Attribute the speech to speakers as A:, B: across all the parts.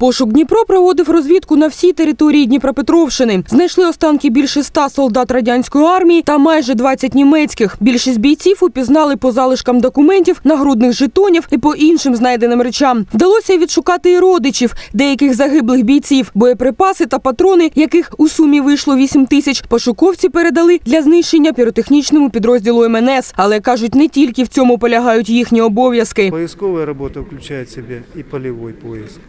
A: Пошук Дніпро проводив розвідку на всій території Дніпропетровщини. Знайшли останки більше ста солдат радянської армії та майже 20 німецьких. Більшість бійців упізнали по залишкам документів, нагрудних жетонів і по іншим знайденим речам. Вдалося відшукати і родичів деяких загиблих бійців. Боєприпаси та патрони, яких у сумі вийшло 8 тисяч, пошуковці передали для знищення піротехнічному підрозділу МНС. Але кажуть, не тільки в цьому полягають їхні обов'язки.
B: Поисковая работа включает в себя и полевой поиск,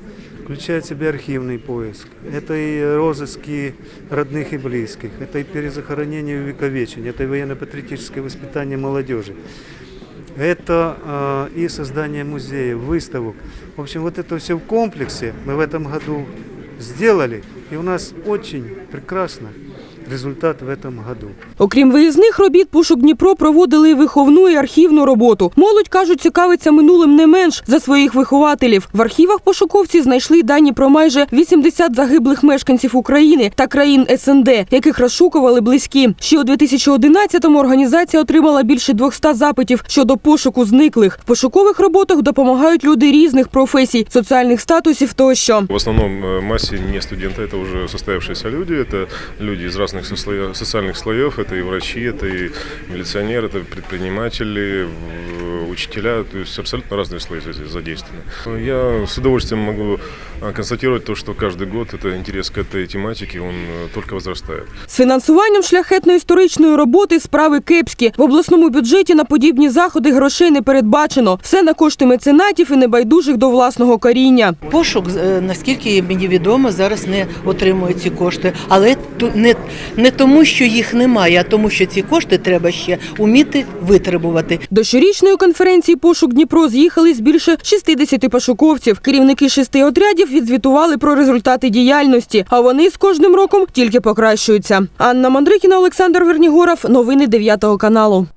B: включает в себя архивный поиск. Это и розыски родных и близких, это и перезахоронение и увековечение, это и военно-патриотическое воспитание молодежи. Это э, и создание музеев, выставок. В общем, вот это все в комплексе мы в этом году сделали. И у нас очень прекрасно результат в этом году.
A: Окрім виїзних робіт, пошук Дніпро проводили і виховну і архівну роботу. Молодь кажуть, цікавиться минулим не менш за своїх вихователів. В архівах пошуковці знайшли дані про майже 80 загиблих мешканців України та країн СНД, яких розшукували близькі. Ще у 2011-му організація отримала більше 200 запитів щодо пошуку зниклих. В пошукових роботах допомагають люди різних професій, соціальних статусів тощо.
C: В основном э, массе не студенты, это уже состоявшиеся люди, это люди из разных сослоев- социальных слоев, это и врачи, это и милиционеры, это предприниматели, в- учителя, то есть абсолютно разные слои за- задействованы. Я с удовольствием могу а, констатировать то, что каждый год это интерес к этой тематике, он э, только возрастает.
A: З фінансуванням шляхетної історичної роботи справи кепські. В обласному бюджеті на подібні заходи грошей не передбачено. Все на кошти меценатів і небайдужих до власного коріння.
D: Пошук, е, наскільки мені відомо, зараз не отримує ці кошти. Але ту- не, не тому, що їх немає, а тому, що ці кошти треба ще уміти витребувати.
A: До щорічної конференції Пошук Дніпро з'їхались більше 60 пошуковців. Керівники шести отрядів відзвітували про результати діяльності, а вони з кожним роком тільки покращуються. Анна Мандрикіна, Олександр Вернігоров. Новини 9 каналу.